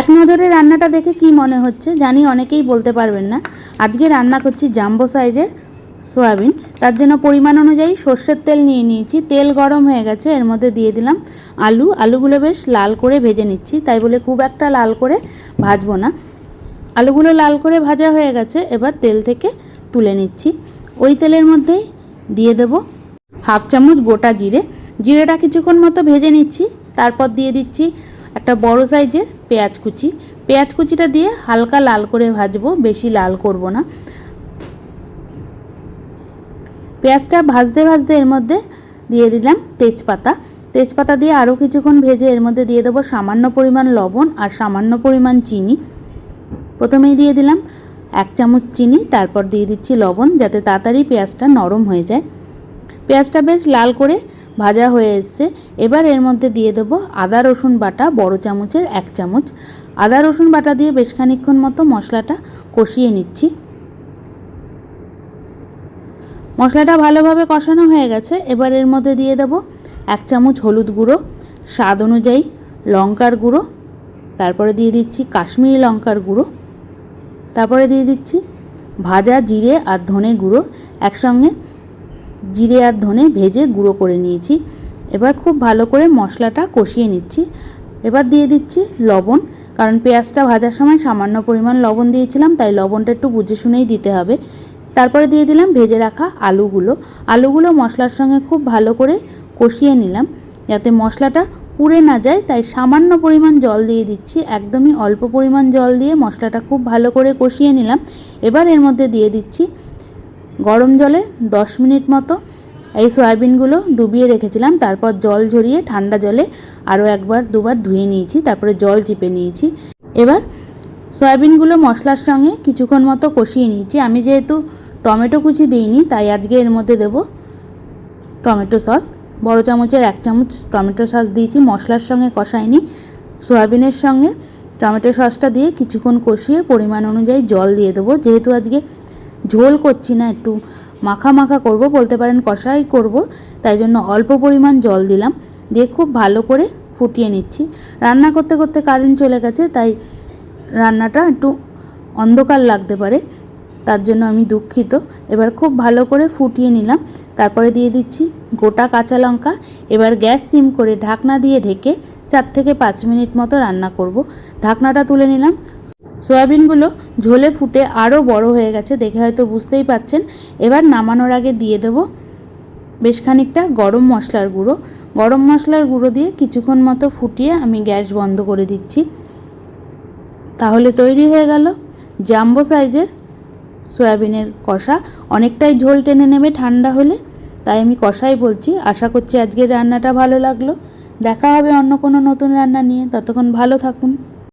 এক নজরে রান্নাটা দেখে কি মনে হচ্ছে জানি অনেকেই বলতে পারবেন না। আজকে রান্না করছি জাম্বো সাইজের সয়াবিন। তার জন্য পরিমাণ অনুযায়ী সর্ষের তেল নিয়ে নিয়েছি। তেল গরম হয়ে গেছে, এর মধ্যে দিয়ে দিলাম আলু। আলুগুলো বেশ লাল করে ভেজে নিচ্ছি, তাই বলে খুব একটা লাল করে ভাজবো না। আলুগুলো লাল করে ভাজা হয়ে গেছে, এবার তেল থেকে তুলে নিচ্ছি। ওই তেলের মধ্যেই দিয়ে দেব হাফ চামচ গোটা জিরে। জিরেটা কিছুক্ষণ মতো ভেজে নিচ্ছি, তারপর দিয়ে দিচ্ছি একটা বড় সাইজের পেঁয়াজ কুচি। পেঁয়াজ কুচিটা দিয়ে হালকা লাল করে ভাজবো, বেশি লাল করব না। পেঁয়াজটা ভাজতে ভাজতে এর মধ্যে দিয়ে দিলাম তেজপাতা। তেজপাতা দিয়ে আরও কিছুক্ষণ ভেজে এর মধ্যে দিয়ে দেবো সামান্য পরিমাণ লবণ আর সামান্য পরিমাণ চিনি। প্রথমেই দিয়ে দিলাম এক চামচ চিনি, তারপর দিয়ে দিচ্ছি লবণ যাতে তাড়াতাড়ি পেঁয়াজটা নরম হয়ে যায়। পেঁয়াজটা বেশ লাল করে ভাজা হয়ে এসছে। এবার এর মধ্যে দিয়ে দেবো আদা, রসুন বাটা, বড় চামচের এক চামচ। আদা, রসুন বাটা দিয়ে বেশ খানিক্ষণ মতো মশলাটা কষিয়ে নিচ্ছি। মশলাটা ভালোভাবে কষানো হয়ে গেছে। এবার এর মধ্যে দিয়ে দেবো এক চামচ হলুদ গুঁড়ো, স্বাদ অনুযায়ী লঙ্কার গুঁড়ো, তারপরে দিয়ে দিচ্ছি কাশ্মীরি লঙ্কার গুঁড়ো, তারপরে দিয়ে দিচ্ছি ভাজা, জিরে আর ধনে গুঁড়ো একসঙ্গে জিরে আর ধনে ভেজে গুঁড়ো করে নিয়েছি। এবার খুব ভালো করে মশলাটা কষিয়ে নিচ্ছি। এবার দিয়ে দিচ্ছি লবণ, কারণ পেঁয়াজটা ভাজার সময় সামান্য পরিমাণ লবণ দিয়েছিলাম, তাই লবণটা একটু বুঝে শুনেই দিতে হবে। তারপরে দিয়ে দিলাম ভেজে রাখা আলুগুলো। আলুগুলো মশলার সঙ্গে খুব ভালো করে কষিয়ে নিলাম, যাতে মশলাটা পুড়ে না যায়। তাই সামান্য পরিমাণ জল দিয়ে দিচ্ছি, একদমই অল্প পরিমাণ জল দিয়ে মশলাটা খুব ভালো করে কষিয়ে নিলাম। এবার এর মধ্যে দিয়ে দিচ্ছি গরম জলে দশ মিনিট মতো এই সয়াবিনগুলো ডুবিয়ে রেখেছিলাম, তারপর জল ঝরিয়ে ঠান্ডা জলে আরও একবার, দুবার ধুয়ে নিয়েছি, তারপরে জল চিপে নিয়েছি। এবার সয়াবিনগুলো মশলার সঙ্গে কিছুক্ষণ মতো কষিয়ে নিয়েছি। আমি যেহেতু টমেটো কুচি দিইনি, তাই আজকে এর মধ্যে দেব টমেটো সস। বড় চামচের এক চামচ টমেটো সস দিয়েছি, মশলার সঙ্গে কষাইনি। সয়াবিনের সঙ্গে টমেটো সসটা দিয়ে কিছুক্ষণ কষিয়ে পরিমাণ অনুযায়ী জল দিয়ে দেবো। যেহেতু আজকে ঝোল করছি না, একটু মাখা মাখা করব, বলতে পারেন কষাই করব। তাই জন্য অল্প পরিমাণ জল দিলাম। দিয়ে খুব ভালো করে ফুটিয়ে নিচ্ছি। রান্না করতে করতে কারেন্ট চলে গেছে, তাই রান্নাটা একটু অন্ধকার লাগতে পারে। তার জন্য আমি দুঃখিত। এবার খুব ভালো করে ফুটিয়ে নিলাম। তারপরে দিয়ে দিচ্ছি গোটা কাঁচা লঙ্কা। এবার গ্যাস সিম করে ঢাকনা দিয়ে ঢেকে চার থেকে পাঁচ মিনিট মতো রান্না করব। ঢাকনাটা তুলে নিলাম। সয়াবিনগুলো ঝোলে ফুটে আরও বড় হয়ে গেছে, দেখে হয়তো বুঝতেই পাচ্ছেন। এবার নামানোর আগে দিয়ে দেবো বেশ খানিকটা গরম মশলার গুঁড়ো। গরম মশলার গুঁড়ো দিয়ে কিছুক্ষণ মতো ফুটিয়ে আমি গ্যাস বন্ধ করে দিচ্ছি। তাহলে তৈরি হয়ে গেল জাম্বো সাইজের সয়াবিনের কষা। অনেকটাই ঝোল টেনে নেবে ঠান্ডা হলে, তাই আমি কষাই বলছি। আশা করছি আজকের রান্নাটা ভালো লাগল। দেখা হবে অন্য কোনো নতুন রান্না নিয়ে। ততক্ষণ ভালো থাকুন।